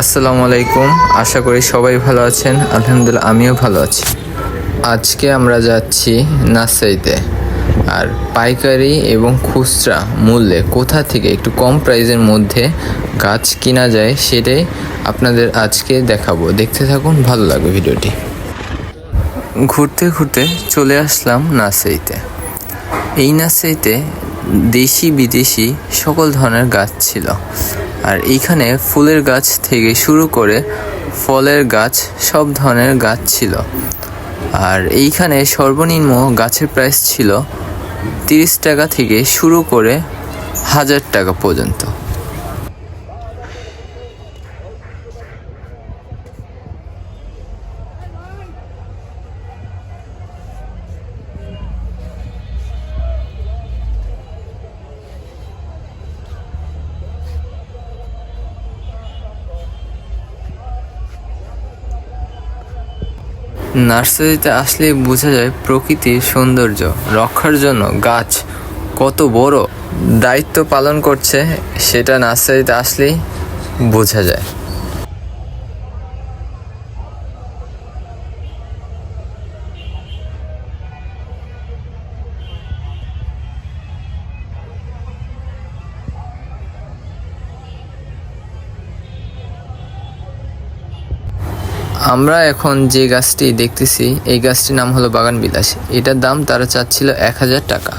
আসসালামু আলাইকুম। আশা করি সবাই ভালো আছেন। আলহামদুলিল্লাহ, আমিও ভালো আছি। আজকে আমরা যাচ্ছি নার্সারিতে। আর পাইকারি এবং খুচরা মূল্যে কোথা থেকে একটু কম প্রাইসের মধ্যে গাছ কিনা যায় সেটাই আপনাদের আজকে দেখাবো। দেখতে থাকুন, ভালো লাগবে ভিডিওটি। ঘুরতে ঘুরতে চলে আসলাম নার্সারিতে। এই নার্সারিতে দেশি বিদেশি সকল ধরনের গাছ ছিল। আর এইখানে ফুলের গাছ থেকে শুরু করে ফলের গাছ, সব ধরনের গাছ ছিল। আর এইখানে সর্বনিম্ন গাছের প্রাইস ছিল তিরিশ টাকা থেকে শুরু করে হাজার টাকা পর্যন্ত। নার্সারিতে আসলে বোঝা যায় প্রকৃতির সৌন্দর্য, রক্ষার জন্য গাছ কত বড় দায়িত্ব পালন করছে, সেটা নার্সারিতে আসলেই বোঝা যায়। আমরা এখন যে গাছটি দেখতেছি, এই গাছটির নাম হলো বাগান বিলাস এটার দাম তারা চাচ্ছিল এক হাজার টাকা।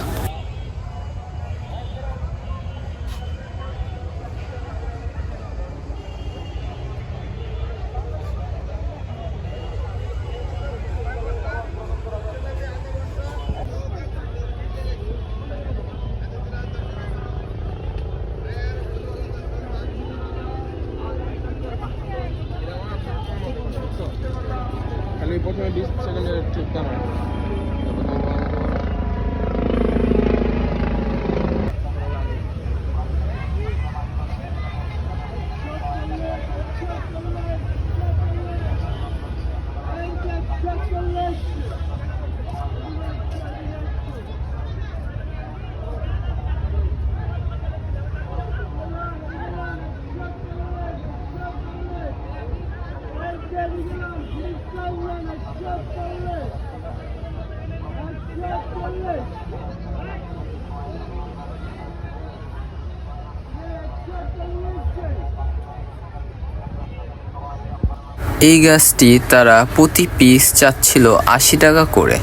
এই গাছটি তারা প্রতি পিস চাচ্ছিল আশি টাকা করে।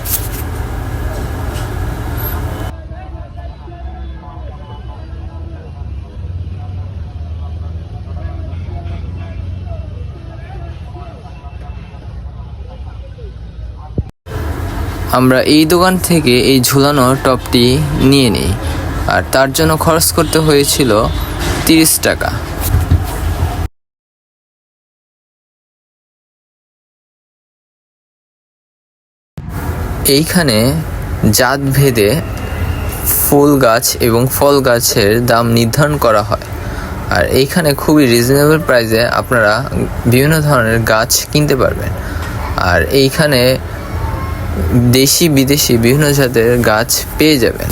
আমরা এই দোকান থেকে এই ঝুলানো টপটি নিয়ে নিই, আর তার জন্য খরচ করতে হয়েছিল তিরিশ টাকা। এইখানে জাত ভেদে ফুল গাছ এবং ফল গাছের দাম নির্ধারণ করা হয়। আর এইখানে খুবই রিজনেবল প্রাইসে আপনারা বিভিন্ন ধরনের গাছ কিনতে পারবেন। আর এইখানে দেশি বিদেশি বিভিন্ন জাতের গাছ পেয়ে যাবেন।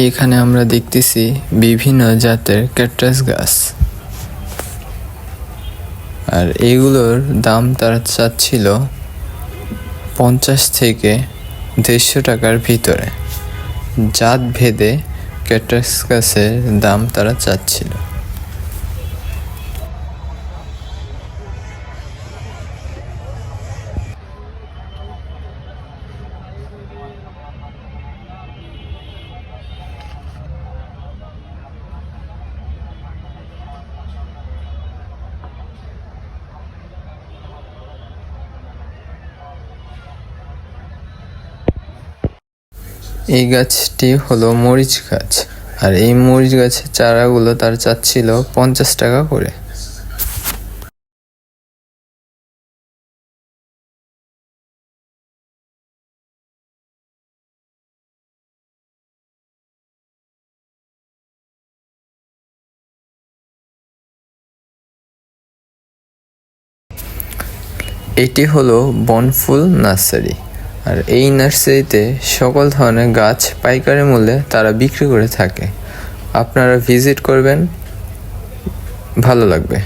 এখানে আমরা দেখতেছি বিভিন্ন জাতের ক্যাকটাস গাছ। আর এগুলোর দাম তারা চাচ্ছিল পঞ্চাশ থেকে দেড়শো টাকার ভিতরে। জাত ভেদে ক্যাকটাস গাছের দাম তারা চাচ্ছিল। এই গাছটি হলো মরিচ গাছ। আর এই মরিচ গাছের চারাগুলো তার চাচ্ছিল পঞ্চাশ টাকা করে। এটি হলো বনফুল নার্সারি। আর এই নার্সারিতে সকল ধরনের গাছ পাইকারি মূল্যে তারা বিক্রি করে থাকে। আপনারা ভিজিট করবেন, ভালো লাগবে।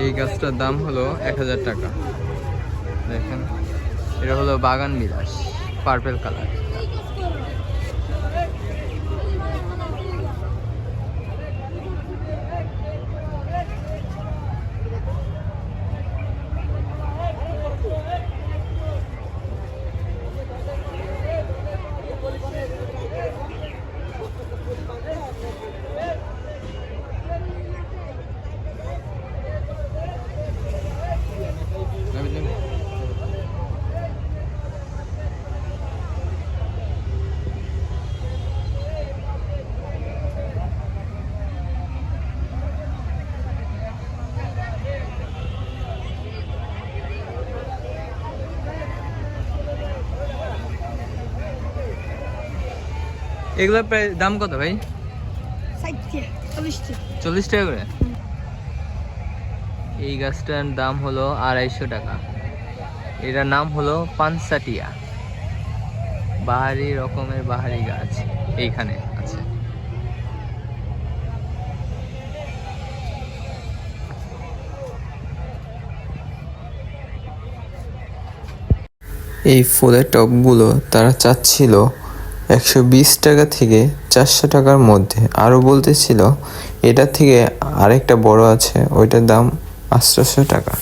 এই গাছটার দাম হলো এক হাজার টাকা। দেখেন এটা হলো বাগান বিলাস পার্পেল কালার এগুলোর প্রায় দাম কত ভাই? চল্লিশ টাকা করে? এই গাছটার দাম হলো আড়াইশো টাকা। এটার নাম হলো পানসাটিয়া। বাহারি রকমের বাহারি গাছ এইখানে আছে। এই ফুলের টবগুলো তারা চাচ্ছিল একশো বিশ টাকা থেকে চারশো টাকার মধ্যে। আরও বলতেছিল, এটা থেকে আরেকটা বড় আছে, ওইটার দাম আটশোশো টাকা।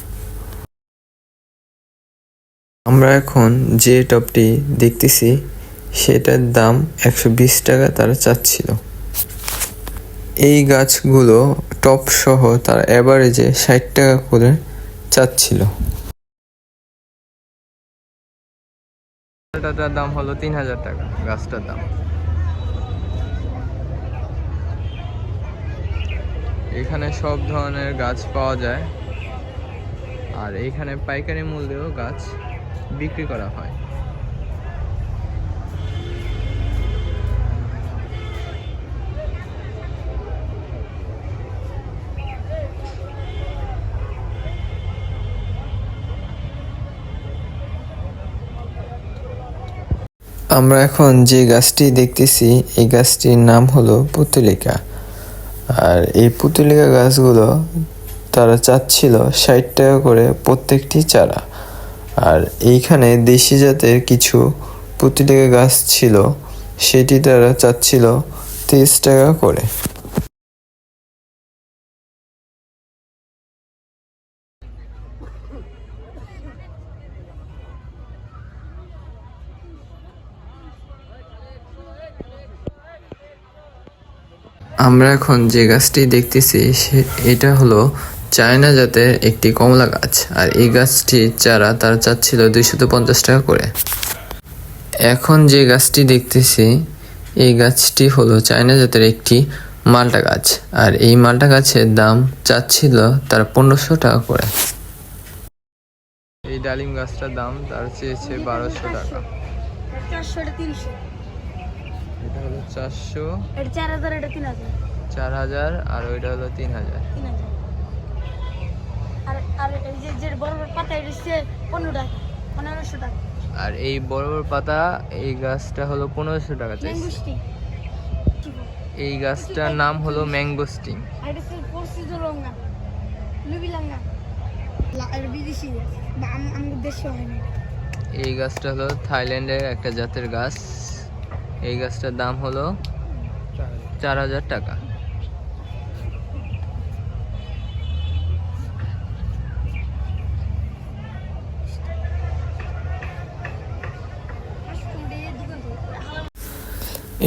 আমরা এখন যে টপটি দেখতেছি, সেটার দাম একশো বিশ টাকা তারা চাচ্ছিল। এই গাছগুলো টপ সহ তার অ্যাভারেজে ষাট টাকা করে চাচ্ছিল। গাছটার দাম হলো তিন হাজার টাকা, গাছটার দাম। এখানে সব ধরনের গাছ পাওয়া যায়। আর এখানে পাইকারি মূল্যেও গাছ বিক্রি করা হয়। আমরা এখন যে গাছটি দেখতেছি, এই গাছটির নাম হলো পুতুলিকা। আর এই পুতুলিকা গাছগুলো তারা চাচ্ছিল ষাট টাকা করে প্রত্যেকটি চারা। আর এইখানে দেশি জাতের কিছু পুতুলিকা গাছ ছিল, সেটি তারা চাচ্ছিল তিরিশ টাকা করে। আমরা এখন যে গাছটি দেখতেছি, সে এটা হলো চায়না জাতের একটি কমলা গাছ। আর এই গাছটির চারা তারা চাচ্ছিল দুইশত পঞ্চাশ টাকা করে। এখন যে গাছটি দেখতেছি, এই গাছটি হলো চায়না জাতের একটি মালটা গাছ। আর এই মালটা গাছের দাম চাচ্ছিল তার পনেরোশো টাকা করে। এই ডালিম গাছটার দাম তার চেয়েছে বারোশো টাকা। এটা হলো চারশো। এটা চার হাজার এটা তিন হাজার। চার হাজার আর ওইটা হলো তিন হাজার। আর এই বড় বড় পাতা এই বড় বড় পাতা এই গাছটা হলো পনেরোশো টাকা চাইছে। এই গাছটার নাম হলো ম্যাঙ্গোস্টিং। এই গাছটা হলো থাইল্যান্ডের একটা জাতের গাছ। এই গাছটার দাম হলো চার হাজার টাকা।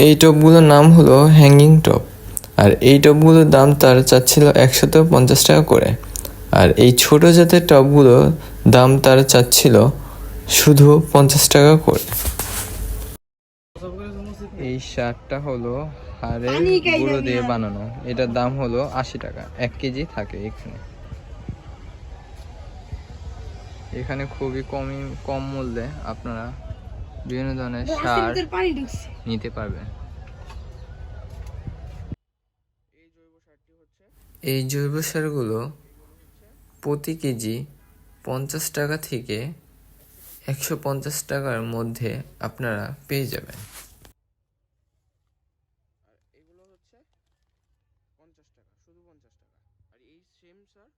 এই টবগুলোর নাম হলো হ্যাঙ্গিং টপ আর এই টবগুলোর দাম তার চাচ্ছিল একশত পঞ্চাশ টাকা করে। আর এই ছোট জাতের টবগুলোর দাম তার চাচ্ছিল শুধু পঞ্চাশ টাকা করে। শার্টটা হলো হাড়ের গুঁড়ো দিয়ে বানানো। এটার দাম হলো আশি টাকা। এক কেজি থাকে এখানে। এখানে খুবই কমই কম মূল্যে আপনারা বিভিন্ন ধরনের সার নিতে পারবেন। এই জৈব এই জৈব সারগুলো প্রতি কেজি পঞ্চাশ টাকা থেকে একশো পঞ্চাশ টাকার মধ্যে আপনারা পেয়ে যাবেন আর এগুলো হচ্ছে পঞ্চাশ টাকা শুধু পঞ্চাশ টাকা আর এই সেম সার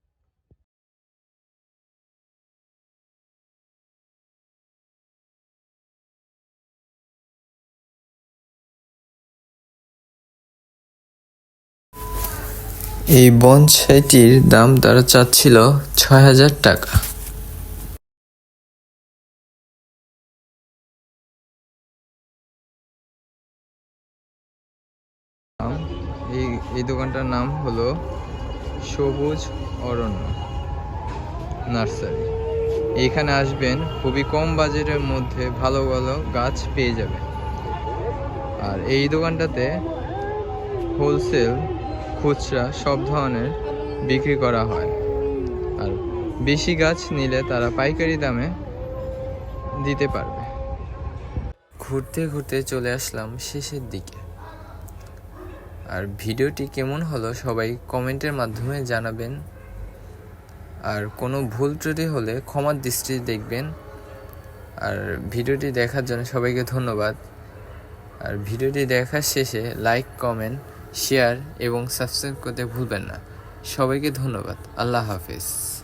এই বনসাইটির দাম তারা চাচ্ছিল ছয় হাজার টাকা। এই এই দোকানটার নাম হলো সবুজ অরণ্য নার্সারি। এখানে আসবেন, খুবই কম বাজেটের মধ্যে ভালো ভালো গাছ পেয়ে যাবেন। আর এই দোকানটাতে হোলসেল খুচরা সব ধরনের বিক্রি করা হয়। আর বেশি গাছ নিলে তারা পাইকারি দামে দিতে পারবে। ঘুরতে ঘুরতে চলে আসলাম শেষের দিকে। আর ভিডিওটি কেমন হলো সবাই কমেন্টের মাধ্যমে জানাবেন। আর কোনো ভুল ত্রুটি হলে ক্ষমার দৃষ্টি দেখবেন। আর ভিডিওটি দেখার জন্য সবাইকে ধন্যবাদ। আর ভিডিওটি দেখার শেষে লাইক, কমেন্ট শেয়ার এবং সাবস্ক্রাইব করতে ভুলবেন না। সবাইকে ধন্যবাদ। আল্লাহ হাফেজ।